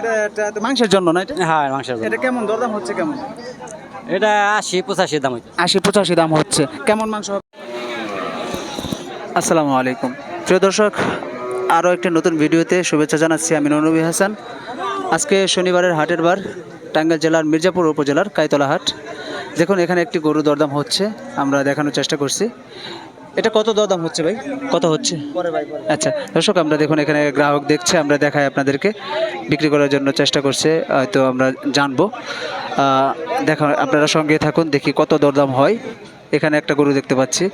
এটা এটা মাংসের জন্য না এটা? হ্যাঁ মাংসের জন্য। এটা কেমন? দরদাম হচ্ছে কেমন? এটা আশি পঁচাশি দাম হইতো আশি পঁচাশি দাম হচ্ছে। কেমন মাংস হবে? আসসালামু আলাইকুম। প্রিয় দর্শক আরও একটি নতুন ভিডিওতে শুভেচ্ছা জানাচ্ছি আমি ননবী হাসান। আজকে শনিবারের হাটের বার টাঙ্গাইল জেলার মির্জাপুর উপজেলার কাইতলা হাট দেখুন এখানে একটি গরু দরদাম হচ্ছে আমরা দেখানোর চেষ্টা করছি। এটা কত দরদাম হচ্ছে ভাই? কত হচ্ছে? আচ্ছা দর্শক, আমরা দেখুন এখানে গ্রাহক দেখছে, আমরা দেখাই আপনাদেরকে। বিক্রি করার জন্য চেষ্টা করছে, হয়তো আমরা জানব। দেখা, আপনারা সঙ্গে থাকুন, দেখি কত দরদাম হয়। এখানে একটা গরু দেখতে পাচ্ছি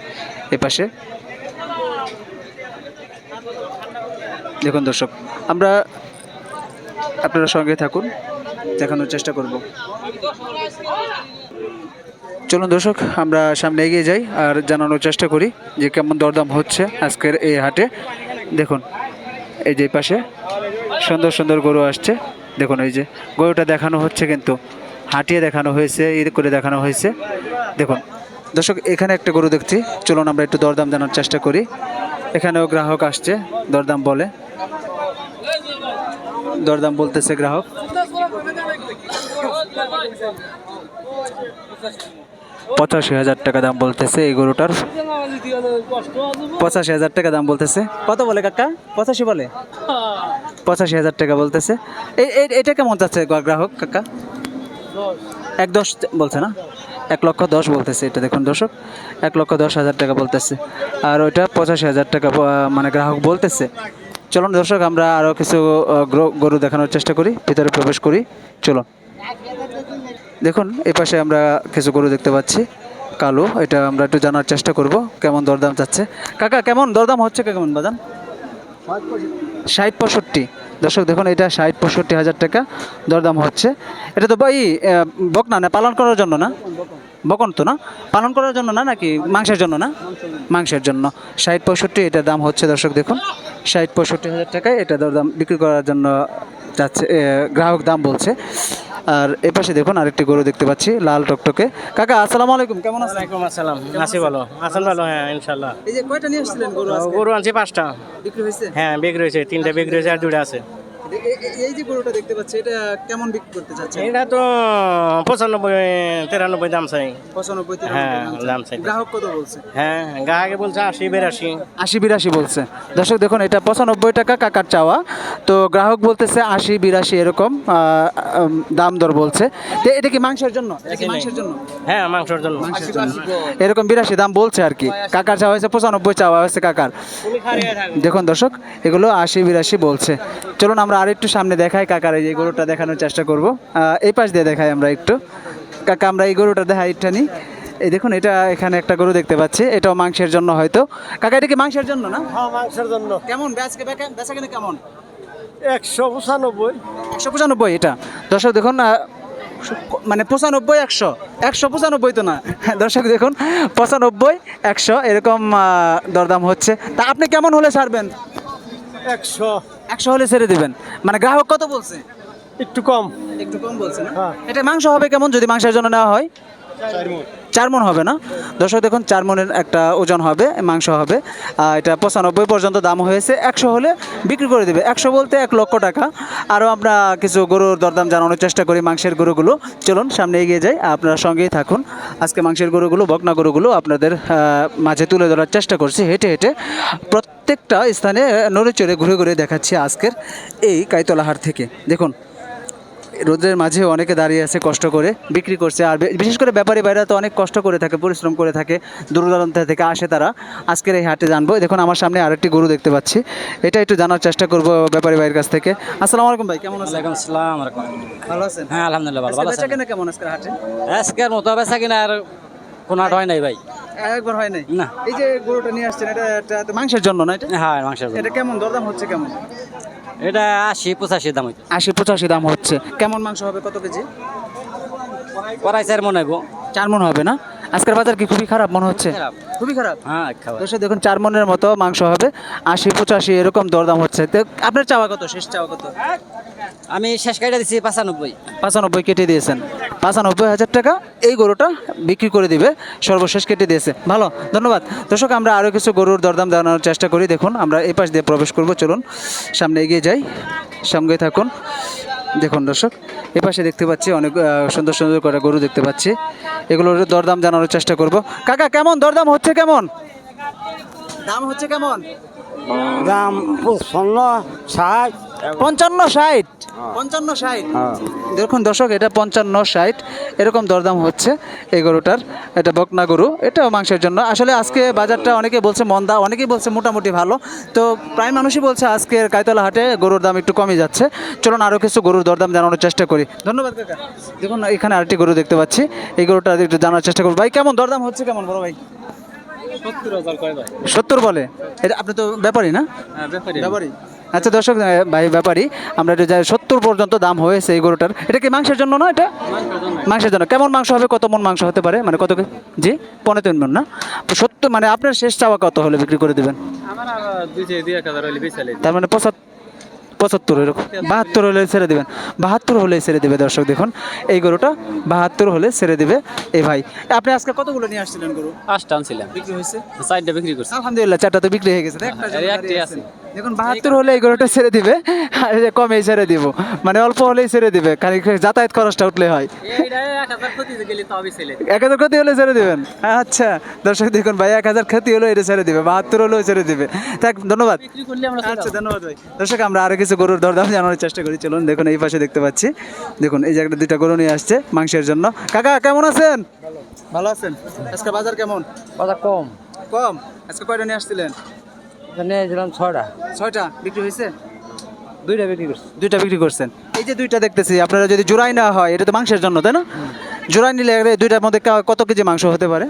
এপাশে দেখুন দর্শক, আমরা আপনারা সঙ্গে থাকুন, দেখানোর চেষ্টা করব। চলুন দর্শক, আমরা সামনে এগিয়ে যাই আর জানানোর চেষ্টা করি যে কেমন দরদাম হচ্ছে আজকের এই হাটে। দেখুন, এই যে পাশে সুন্দর সুন্দর গরু আসছে। দেখুন, এই যে গরুটা দেখানো হচ্ছে কিন্তু, হাঁটিয়ে দেখানো হয়েছে, ঈদ করে দেখানো হয়েছে। দেখুন, দর্শক, এখানে একটা গরু দেখছি। চলুন, আমরা একটু দরদাম জানার চেষ্টা করি। এখানেও গ্রাহক আসছে, দরদাম বলে। দরদাম বলতেছে গ্রাহক। পঁচাশি হাজার টাকা দাম বলতেছে এই গরুটার। পঁচাশি হাজার টাকা দাম বলতেছে। কত বলে কাকা? পঁচাশি বলে? পঁচাশি হাজার টাকা বলতেছে। এটা কেমন যাচ্ছে গ্রাহক কাকা? এক দশ বলছে না? এক লক্ষ দশ বলতেছে এটা দেখুন দর্শক। এক লক্ষ দশ হাজার টাকা বলতেছে। আর ওইটা পঁচাশি হাজার টাকা মানে গ্রাহক বলতেছে। চলুন দর্শক আমরা আরও কিছু গরু দেখানোর চেষ্টা করি ভিতরে প্রবেশ করি। চলুন। দেখুন, এই পাশে আমরা কিছু গরু দেখতে পাচ্ছি। কালো, এটা আমরা একটু জানার চেষ্টা করব, কেমন দরদাম চাচ্ছে। কাকা, কেমন দরদাম হচ্ছে কেমন বাদান ষাট পঁয়ষট্টি। দর্শক, দেখুন, এটা ষাট পঁয়ষট্টি হাজার টাকা দরদাম হচ্ছে। এটা তো ভাই বক না পালন করার জন্য না? বকন তো না? পালন করার জন্য না, নাকি মাংসের জন্য না? মাংসের জন্য। ষাট পঁয়ষট্টি এটার দাম হচ্ছে, দর্শক, দেখুন। ষাট পঁয়ষট্টি হাজার টাকায় এটা দরদাম বিক্রি করার জন্য যাচ্ছে গ্রাহক দাম বলছে। আর এ পাশে দেখুন আরেকটি গরু দেখতে পাচ্ছি লাল টকটকে। কাকা আসসালামু আলাইকুম কেমন আছেন? ওয়ালাইকুম আসসালাম আছি ভালো আছেন ভালো হ্যাঁ ইনশাল্লাহ এই যে কয়টা নিয়ে আসছিলেন গরু গরু আনছি পাঁচটা। বিক্রি হয়েছে? হ্যাঁ বেগ রয়েছে তিনটা বেগ রয়েছে আর দুটো আছে। এই যে গরুটা দেখতে পাচ্ছি এটা কেমন বিক্রি করতে চাচ্ছেন? এটা তো পঁচানব্বই তিরানব্বই দাম চাই। পঁচানব্বই হ্যাঁ, দাম চাই। গ্রাহক কত বলছে? হ্যাঁ গাহাকে বলছে আশি বেরাশি। আশি বিরাশি বলছে। দর্শক দেখুন এটা পঁচানব্বই টাকা কাকার চাওয়া। তো গ্রাহক বলতেছে আশি বিরাশি এরকম দাম দর বলছে। তো এটা কি মাংসের জন্য? মাংসের জন্য? হ্যাঁ মাংসের জন্য। এরকম বিরাশি দাম বলছে আর কি। কাকার চাওয়া হয়েছে পঁচানব্বই চাওয়া হয়েছে কাকার। দেখুন দর্শক এগুলো আশি বিরাশি বলছে। চলুন আমরা আরেকটু সামনে দেখাই কাকার এই গরুটা দেখানোর চেষ্টা করব। এই পাশ দিয়ে দেখাই আমরা একটু। কাকা আমরা এই গরুটা দেখাই এটা নিই এই দেখুন এটা এখানে একটা গরু দেখতে পাচ্ছি। এটাও মাংসের জন্য হয়তো। কাকা এটা কি মাংসের জন্য না? হ্যাঁ মাংসের জন্য। কেমন? বেচকে বেচা কেন কেমন? একশো পঁচানব্বই। একশো পঁচানব্বই এটা। দর্শক দেখুন মানে পঁচানব্বই একশো। একশো পঁচানব্বই তো না। দর্শক দেখুন পঁচানব্বই একশো এরকম দরদাম হচ্ছে। তা আপনি কেমন হলে ছাড়বেন? একশো। একশো হলে ছেড়ে দিবেন। মানে গ্রাহক কত বলছে? একটু কম। একটু কম বলছে না? হ্যাঁ। এটা মাংস হবে কেমন? যদি মাংসের জন্য নেওয়া হয়? চার মন হবে না? দর্শক দেখুন, চার মনের একটা ওজন হবে, মাংস হবে। এটা পঁচানব্বই পর্যন্ত দাম হয়েছে। একশো হলে বিক্রি করে দেবে। একশো বলতে এক লক্ষ টাকা। আরও আমরা কিছু গরুর দরদাম জানানোর চেষ্টা করি মাংসের গরুগুলো। চলুন, সামনে এগিয়ে যাই। আপনারা সঙ্গেই থাকুন। আজকে মাংসের গরুগুলো, বকনা গরুগুলো আপনাদের মাঝে তুলে ধরার চেষ্টা করছি। হেঁটে হেঁটে প্রত্যেকটা স্থানে নড়ে চড়ে ঘুরে ঘুরে দেখাচ্ছি আজকের এই কাইতলা হাট থেকে। দেখুন রোদের মাঝে অনেকে দাঁড়িয়ে আছে কষ্ট করে বিক্রি করছে। আর বিশেষ করে ব্যাপারী বাইরা তো অনেক কষ্ট করে থাকে পরিশ্রম করে থাকে দূর দূরান্ত থেকে আসে তারা। আজকের এই হাটে জানব। দেখুন আমার সামনে আরেকটি গরু দেখতে পাচ্ছি। এটা একটু জানার চেষ্টা করব ব্যাপারী ভাইয়ের কাছ থেকে। আসসালামু আলাইকুম ভাই কেমন আছেন? আসসালাম ভালো আছেন? হ্যাঁ আলহামদুলিল্লাহ ভালো আছেন। বেচা কেমন আজকের হাটে? আজকের মতো বেচা কিনা আর কোনো হাট হয় নাই ভাই। একবার হয় নাই? না। এই যে গরুটা নিয়ে আসছেন এটা এটা মাংসের জন্য না এটা? হ্যাঁ মাংসের এটা কেমন? দরদাম হচ্ছে কেমন? এটা আশি পঁচাশি দাম হচ্ছে আশি পঁচাশি দাম হচ্ছে। কেমন মাংস হবে কত কেজি? করাই চার মনে হইব। চার মন হবে না? আজকের বাজার কি খুবই খারাপ মনে হচ্ছে? খুবই খারাপ। হ্যাঁ দর্শক দেখুন চার মনের মতো মাংস হবে। আশি পঁচাশি এরকম দরদাম হচ্ছে। তো আপনার চাওয়া কত? শেষ চাওয়া কত? আমি শেষ কাইটা দিছি পাঁচানব্বই। পঁচানব্বই কেটে দিয়েছেন। পঁচানব্বই হাজার টাকা এই গরুটা বিক্রি করে দিবে। সর্বশেষ কেটে দিয়েছে। ভালো ধন্যবাদ। দর্শক আমরা আরও কিছু গরুর দরদাম জানানোর চেষ্টা করি। দেখুন আমরা এই পাশ দিয়ে প্রবেশ করব। চলুন সামনে এগিয়ে যাই। সঙ্গে থাকুন। দেখুন দর্শক। এ পাশে দেখতে পাচ্ছি অনেক আহ, সুন্দর সুন্দর করে গরু দেখতে পাচ্ছি। এগুলোর দরদাম জানানোর চেষ্টা করব। কাকা কেমন? দরদাম হচ্ছে কেমন? দাম হচ্ছে কেমন? দাম পঞ্চান্ন ষাট। পঞ্চান্ন ষাট। পঞ্চান্ন ষাট। দেখুন দর্শক এটা পঞ্চান্ন ষাট। এরকম দরদাম হচ্ছে এই গরুটার। এটা বকনা গরু এটাও মাংসের জন্য। আসলে আজকে বাজারটা অনেকে বলছে মন্দা অনেকেই বলছে মোটামুটি ভালো। তো প্রায় মানুষই বলছে আজকের কায়তলা হাটে গরুর দাম একটু কমে যাচ্ছে। চলুন আরও কিছু গরুর দরদাম জানানোর চেষ্টা করি। ধন্যবাদ কাকা। দেখুন এখানে আরেকটি গরু দেখতে পাচ্ছি। এই গরুটা একটু জানার চেষ্টা করব। ভাই কেমন দরদাম হচ্ছে কেমন বড় ভাই? সত্তর বলে? এটা আপনি তো ব্যাপারই না? ব্যাপারী। আচ্ছা দর্শক ভাই ব্যাপারী আমরা এটা যাই সত্তর পর্যন্ত দাম হয়েছে এই গরুটার এটা কি মাংসের জন্য না এটা? মাংসের জন্য। কেমন মাংস হবে? কত মন মাংস হতে পারে? মানে কত কে- জি? পনেরো তিন মন না? সত্তর মানে আপনার শেষ চাওয়া কত হলে বিক্রি করে দেবেন? তার মানে পঁচাত্তর পঁচাত্তর এরকম। বাহাত্তর হলে ছেড়ে দেবেন। বাহাত্তর হলে ছেড়ে দেবে দর্শক দেখুন। এই গরুটা বাহাত্তর হলে ছেড়ে দেবে। এই ভাই আপনি আজকে কতগুলো নিয়ে আসছিলেন গরু? পাঁচটা আনছিলাম। বিক্রি হয়েছে? চারটা বিক্রি করছি। আলহামদুলিল্লাহ চারটা তো বিক্রি হয়ে গেছে। একটা একটাই দাঁড়িয়ে আছে। দেখুন বাহাত্তর হলে এই গরুটা ছেড়ে দিবে আর কমে ছেড়ে দিব। মানে অল্প হলেই ছেড়ে দিবে খালি যাতায়াত খরচটা উঠলে হয়। এক হাজার ক্ষতি হলে ছেড়ে দিবেন? আচ্ছা দর্শক দেখুন ভাই এক হাজার ক্ষতি হলো এটা ছেড়ে দিবে বাহাত্তর হলেও ছেড়ে দিবে। থাক ধন্যবাদ। বিক্রি করলে আমরা আচ্ছা ধন্যবাদ ভাই। দর্শক আমরা আরও কিছু গরুর দরদাম জানানোর চেষ্টা করি। চলুন দেখুন এই পাশে দেখতে পাচ্ছি। দেখুন এই যে একটা দুইটা গরু নিয়ে আসছে মাংসের জন্য। কাকা কেমন আছেন? ভালো। আছেন? আজকে বাজার কেমন? কথা কম। কম। আজকে কয়টা নিয়ে আসছিলেন? নিয়েছিলাম ছটা ছয়টা বিক্রি হয়েছে? দুইটা বিক্রি করছি। দুইটা বিক্রি করছেন। এই যে দুইটা দেখতেছি আপনারা যদি জোড়াই না হয় এটা তো মাংসের জন্য তাই না? জোড়াই নিলে দুইটার মধ্যে কত কেজি মাংস হতে পারে?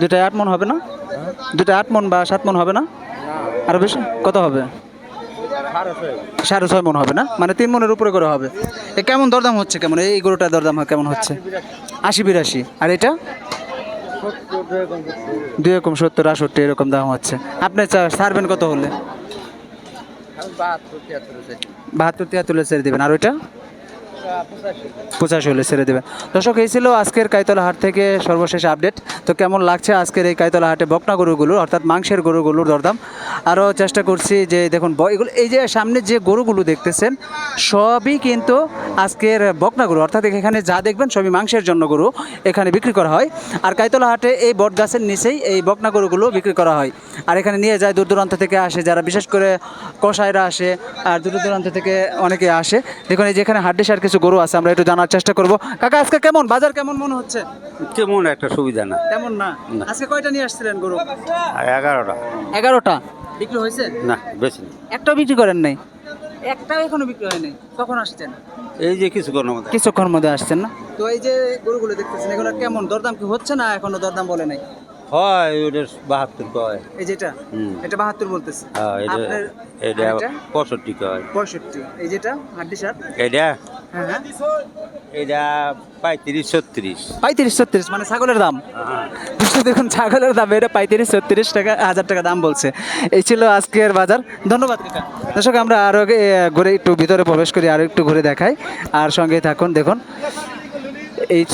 দুটায় আট মন হবে না? দুটা আট মন বা সাত মন হবে না? আরও বেশি? কত হবে? সাড়ে ছয় মন হবে না? মানে তিন মনের উপরে করে হবে। এ কেমন দরদাম হচ্ছে কেমন? এই গরুটার দরদাম কেমন হচ্ছে? আশি বিরাশি। আর এটা? দুই রকম সত্তর আষট্টি এরকম দাম হচ্ছে। আপনি সারবেন ছাড়বেন কত হলে? বাহাত্তর তিয়াত্তর ছেড়ে দেবেন। আর ওইটা? পঁচাশি হলে ছেড়ে দেবেন দর্শক, এই ছিল আজকের কাইতলা হাট থেকে সর্বশেষ আপডেট। তো কেমন লাগছে আজকের এই কাইতলা হাটে বকনা গরুগুলো অর্থাৎ মাংসের গরুগুলোর দরদাম? আরও চেষ্টা করছি যে, দেখুন এগুলো এই যে সামনে যে গরুগুলো দেখতেছেন, সবই কিন্তু আজকের বকনা গরু। অর্থাৎ এখানে যা দেখবেন, সবই মাংসের জন্য গরু এখানে বিক্রি করা হয়। আর কাইতলা হাটে এই বট গাছের নিচেই এই বকনা গরুগুলো বিক্রি করা হয়। আর এখানে নিয়ে যায় দূর দূরান্ত থেকে আসে, যারা বিশেষ করে কষাইরা আসে, আর দূর দূরান্ত থেকে অনেকে আসে। দেখুন, এই যেখানে হাড্ডিসার কিছু গরু আছে আমরা একটু জানার চেষ্টা করব। কাকা আজকে কেমন? বাজার কেমন মনে হচ্ছে? তেমন একটা সুবিধা না। তেমন না? আজকে কয়টা নিয়ে আসছিলেন গরু? আর এগারোটা। এগারোটা? বিক্রি হয়েছে? না বেশি না। একটাও বিক্রি করেন নাই? একটাও এখনও বিক্রি হয় নাই? কখন আসছেন? এই যে কিছু কোনো মতো কিছুক্ষণ মধ্যে আসছেন না? তো এই যে গরুগুলো দেখতেছেন এগুলো কেমন? দরদাম কি হচ্ছে না এখনও দরদাম বলে নাই? হয় ওটা বাহাত্তর কয় এই যেটা হুম। এটা বাহাত্তর বলতেছে। হ্যাঁ এটা আপনার এটা আর এটা? পঁয়ষট্টি কয় পঁয়ষট্টি। এই যেটা হাড্ডি সার? এটা? এটা পঁয়ত্রিশ ছত্রিশ। পঁয়ত্রিশ ছত্রিশ মানে ছাগলের দাম। দর্শক দেখুন ছাগলের দাম এটা পঁয়ত্রিশ ছত্রিশ টাকা হাজার টাকা দাম বলছে। এই ছিল আজকের বাজার। ধন্যবাদ দর্শক আমরা আরও ঘুরে একটু ভিতরে প্রবেশ করি আরও একটু ঘুরে দেখাই। আর সঙ্গে থাকুন দেখুন। এই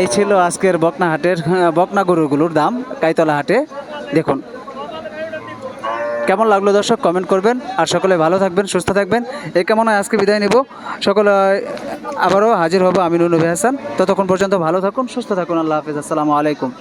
এই ছিল আজকের বকনা হাটের আহ, বকনা গরুগুলোর দাম কাইতলা হাটে। দেখুন। কেমন লাগল দর্শক? কমেন্ট করবেন। আর সকলে ভালো থাকবেন, সুস্থ থাকবেন। এই কেমন আজকে বিদায় নেব। সকলে, আবারও হাজির হব আমি নবী হাসান। ততক্ষণ পর্যন্ত ভালো থাকুন, সুস্থ থাকুন। আল্লাহ হাফিজ। আসসালামু আলাইকুম।